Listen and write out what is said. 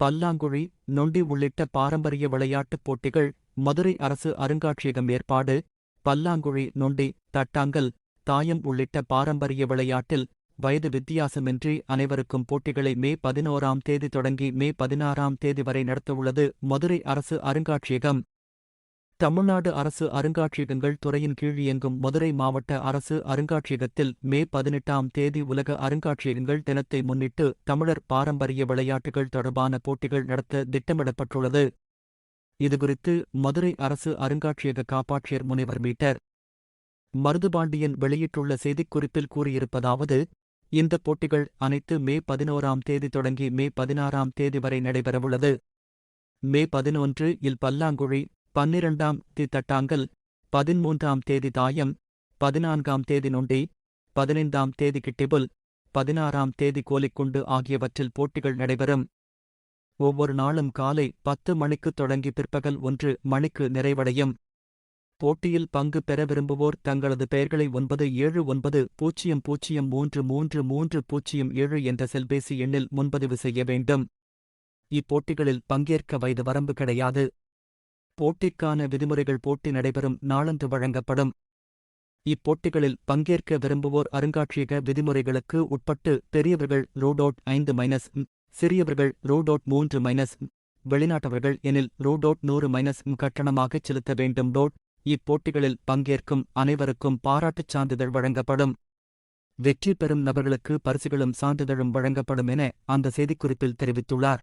பல்லாங்குழி நொண்டி உள்ளிட்ட பாரம்பரிய விளையாட்டுப் போட்டிகள் மதுரை அரசு அருங்காட்சியகம் ஏற்பாடு பல்லாங்குழி நொண்டி தட்டாங்கல் தாயம் உள்ளிட்ட பாரம்பரிய விளையாட்டில் வயது வித்தியாசமின்றி அனைவருக்கும் போட்டிகளை மே பதினோராம் தேதி தொடங்கி மே பதினாறாம் தேதி வரை நடத்தவுள்ளது மதுரை அரசு அருங்காட்சியகம். தமிழ்நாடு அரசு அருங்காட்சியகங்கள் துறையின் கீழ் இயங்கும் மதுரை மாவட்ட அரசு அருங்காட்சியகத்தில் மே பதினெட்டாம் தேதி உலக அருங்காட்சியகங்கள் தினத்தை முன்னிட்டு தமிழர் பாரம்பரிய விளையாட்டுகள் தொடர்பான போட்டிகள் நடத்த திட்டமிடப்பட்டுள்ளது. இதுகுறித்து மதுரை அரசு அருங்காட்சியக காப்பாட்சியர் முனைவர் மீட்டர் மருதுபாண்டியன் வெளியிட்டுள்ள செய்திக்குறிப்பில் கூறியிருப்பதாவது இந்த போட்டிகள் அனைத்து மே பதினோராம் தேதி தொடங்கி மே பதினாறாம் தேதி வரை நடைபெறவுள்ளது. மே பதினொன்று இல் பல்லாங்குழி பன்னிரண்டாம் தி தட்டாங்கல் பதிமூன்றாம் தேதி தாயம் பதினான்காம் தேதி நொண்டி பதினைந்தாம் தேதி கிட்டிபுல் பதினாறாம் தேதி கோலிக்குண்டு ஆகியவற்றில் போட்டிகள் நடைபெறும். ஒவ்வொரு நாளும் காலை பத்து மணிக்கு தொடங்கி பிற்பகல் ஒன்று மணிக்கு நிறைவடையும். போட்டியில் பங்கு பெற விரும்புவோர் தங்களது பெயர்களை ஒன்பது ஏழு ஒன்பது பூஜ்ஜியம் பூஜ்ஜியம் மூன்று மூன்று மூன்று பூஜ்ஜியம் ஏழு என்ற செல்பேசி எண்ணில் முன்பதிவு செய்ய வேண்டும். இப்போட்டிகளில் பங்கேற்க வயது வரம்பு கிடையாது. போட்டிக்கான விதிமுறைகள் போட்டி நடைபெறும் நாளன்று வழங்கப்படும். இப்போட்டிகளில் பங்கேற்க விரும்புவோர் அருங்காட்சியக விதிமுறைகளுக்கு உட்பட்டு பெரியவர்கள் ரோடோட் ஐந்து மைனஸ் சிறியவர்கள் ரோடோட் மூன்று மைனஸ் வெளிநாட்டவர்கள் எனில் ரோடோட் நூறு மைனஸ் கட்டணமாக கட்டணமாகச் செலுத்த வேண்டும் டோட் இப்போட்டிகளில் பங்கேற்கும் அனைவருக்கும் பாராட்டுச் சான்றிதழ் வழங்கப்படும். வெற்றி பெறும் நபர்களுக்கு பரிசுகளும் சான்றிதழும் வழங்கப்படும் என அந்த செய்திக்குறிப்பில் தெரிவித்துள்ளார்.